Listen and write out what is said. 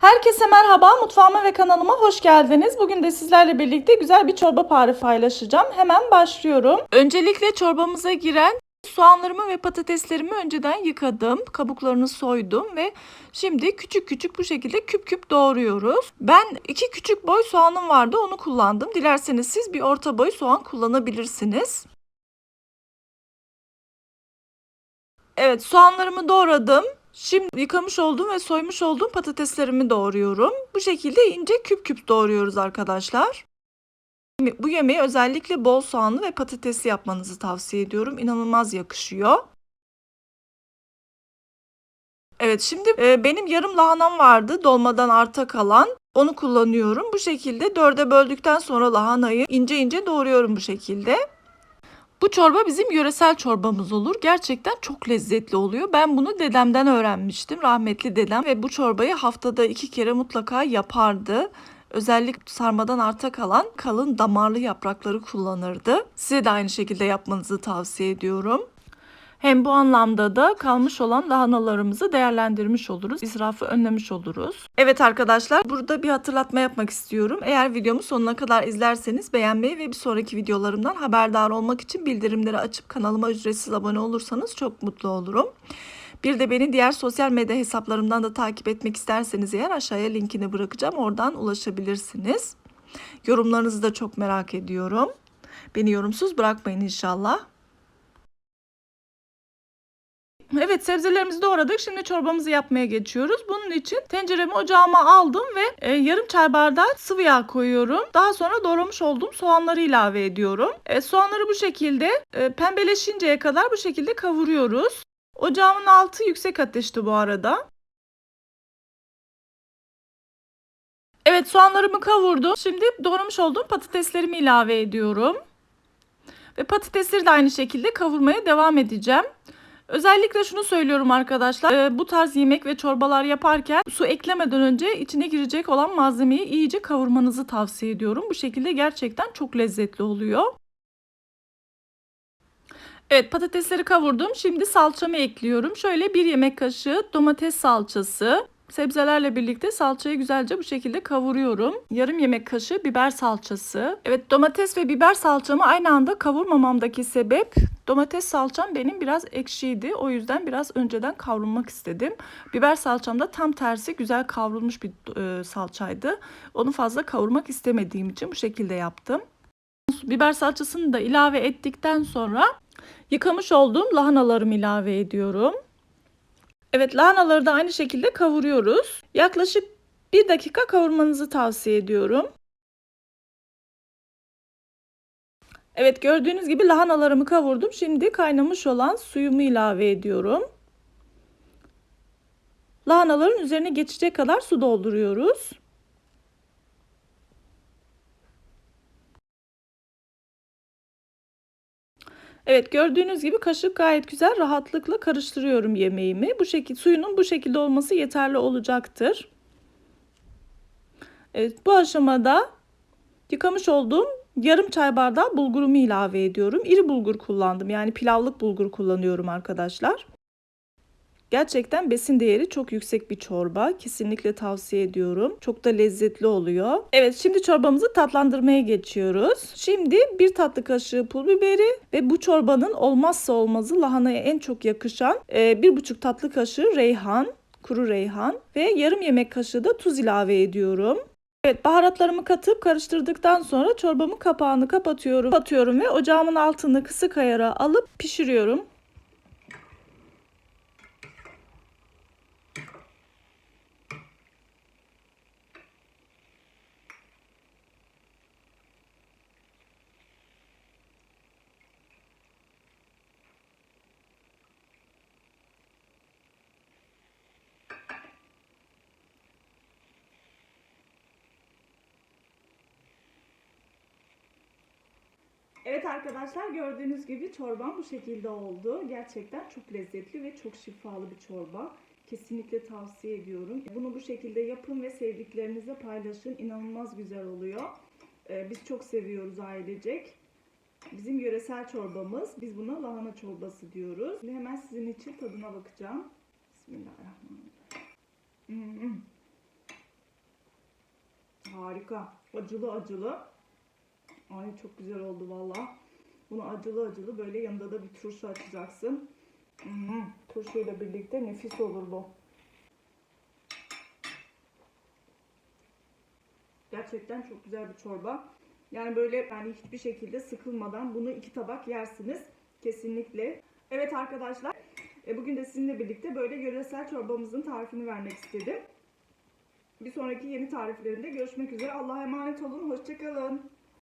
Herkese merhaba, mutfağıma ve kanalıma hoş geldiniz. Bugün de sizlerle birlikte güzel bir çorba tarifi paylaşacağım. Hemen başlıyorum. Öncelikle çorbamıza giren soğanlarımı ve patateslerimi önceden yıkadım. Kabuklarını soydum ve şimdi küçük küçük bu şekilde küp küp doğruyoruz. Ben iki küçük boy soğanım vardı, onu kullandım. Dilerseniz siz bir orta boy soğan kullanabilirsiniz. Evet, soğanlarımı doğradım. Şimdi yıkamış olduğum ve soymuş olduğum patateslerimi doğruyorum. Bu şekilde ince küp küp doğruyoruz arkadaşlar. Bu yemeği özellikle bol soğanlı ve patatesli yapmanızı tavsiye ediyorum. İnanılmaz yakışıyor. Evet şimdi e, benim yarım lahanam vardı dolmadan arta kalan. Onu kullanıyorum. Bu şekilde dörde böldükten sonra lahanayı ince ince doğruyorum bu şekilde. Bu çorba bizim yöresel çorbamız olur. Gerçekten çok lezzetli oluyor. Ben bunu dedemden öğrenmiştim. Rahmetli dedem ve bu çorbayı haftada iki kere mutlaka yapardı. Özellikle sarmadan arta kalan kalın damarlı yaprakları kullanırdı. Size de aynı şekilde yapmanızı tavsiye ediyorum. Hem bu anlamda da kalmış olan lahanalarımızı değerlendirmiş oluruz. israfı önlemiş oluruz. Evet arkadaşlar burada bir hatırlatma yapmak istiyorum. Eğer videomu sonuna kadar izlerseniz beğenmeyi ve bir sonraki videolarımdan haberdar olmak için bildirimleri açıp kanalıma ücretsiz abone olursanız çok mutlu olurum. Bir de beni diğer sosyal medya hesaplarımdan da takip etmek isterseniz eğer aşağıya linkini bırakacağım. Oradan ulaşabilirsiniz. Yorumlarınızı da çok merak ediyorum. Beni yorumsuz bırakmayın inşallah. Evet sebzelerimizi doğradık. Şimdi çorbamızı yapmaya geçiyoruz. Bunun için tenceremi ocağıma aldım ve e, yarım çay bardağı sıvı yağ koyuyorum. Daha sonra doğramış olduğum soğanları ilave ediyorum. E, soğanları bu şekilde e, pembeleşinceye kadar bu şekilde kavuruyoruz. Ocağımın altı yüksek ateşte bu arada. Evet soğanlarımı kavurdum. Şimdi doğramış olduğum patateslerimi ilave ediyorum. Ve patatesleri de aynı şekilde kavurmaya devam edeceğim. Özellikle şunu söylüyorum arkadaşlar. E, bu tarz yemek ve çorbalar yaparken su eklemeden önce içine girecek olan malzemeyi iyice kavurmanızı tavsiye ediyorum. Bu şekilde gerçekten çok lezzetli oluyor. Evet patatesleri kavurdum. Şimdi salçamı ekliyorum. Şöyle bir yemek kaşığı domates salçası. Sebzelerle birlikte salçayı güzelce bu şekilde kavuruyorum. Yarım yemek kaşığı biber salçası. Evet domates ve biber salçamı aynı anda kavurmamamdaki sebep domates salçam benim biraz ekşiydi. O yüzden biraz önceden kavrulmak istedim. Biber salçam da tam tersi güzel kavrulmuş bir e, salçaydı. Onu fazla kavurmak istemediğim için bu şekilde yaptım. Biber salçasını da ilave ettikten sonra yıkamış olduğum lahanalarımı ilave ediyorum. Evet lahanaları da aynı şekilde kavuruyoruz. Yaklaşık bir dakika kavurmanızı tavsiye ediyorum. Evet gördüğünüz gibi lahanalarımı kavurdum. Şimdi kaynamış olan suyumu ilave ediyorum. Lahanaların üzerine geçecek kadar su dolduruyoruz. Evet gördüğünüz gibi kaşık gayet güzel rahatlıkla karıştırıyorum yemeğimi. Bu şekilde suyunun bu şekilde olması yeterli olacaktır. Evet bu aşamada yıkamış olduğum yarım çay bardağı bulgurumu ilave ediyorum. İri bulgur kullandım. Yani pilavlık bulgur kullanıyorum arkadaşlar. Gerçekten besin değeri çok yüksek bir çorba. Kesinlikle tavsiye ediyorum. Çok da lezzetli oluyor. Evet şimdi çorbamızı tatlandırmaya geçiyoruz. Şimdi bir tatlı kaşığı pul biberi ve bu çorbanın olmazsa olmazı lahanaya en çok yakışan e, bir buçuk tatlı kaşığı reyhan, kuru reyhan ve yarım yemek kaşığı da tuz ilave ediyorum. Evet baharatlarımı katıp karıştırdıktan sonra çorbamın kapağını kapatıyorum. Kapatıyorum ve ocağımın altını kısık ayara alıp pişiriyorum. Evet arkadaşlar gördüğünüz gibi çorbam bu şekilde oldu. Gerçekten çok lezzetli ve çok şifalı bir çorba. Kesinlikle tavsiye ediyorum. Bunu bu şekilde yapın ve sevdiklerinizle paylaşın. İnanılmaz güzel oluyor. Ee, biz çok seviyoruz ailecek. Bizim yöresel çorbamız. Biz buna lahana çorbası diyoruz. Şimdi hemen sizin için tadına bakacağım. Bismillahirrahmanirrahim. Hmm. harika. Acılı acılı. Ay çok güzel oldu valla. Bunu acılı acılı böyle yanında da bir turşu açacaksın. Hmm, turşuyla birlikte nefis olur bu. Gerçekten çok güzel bir çorba. Yani böyle yani hiçbir şekilde sıkılmadan bunu iki tabak yersiniz. Kesinlikle. Evet arkadaşlar. e, Bugün de sizinle birlikte böyle yöresel çorbamızın tarifini vermek istedim. Bir sonraki yeni tariflerinde görüşmek üzere. Allah'a emanet olun. Hoşçakalın.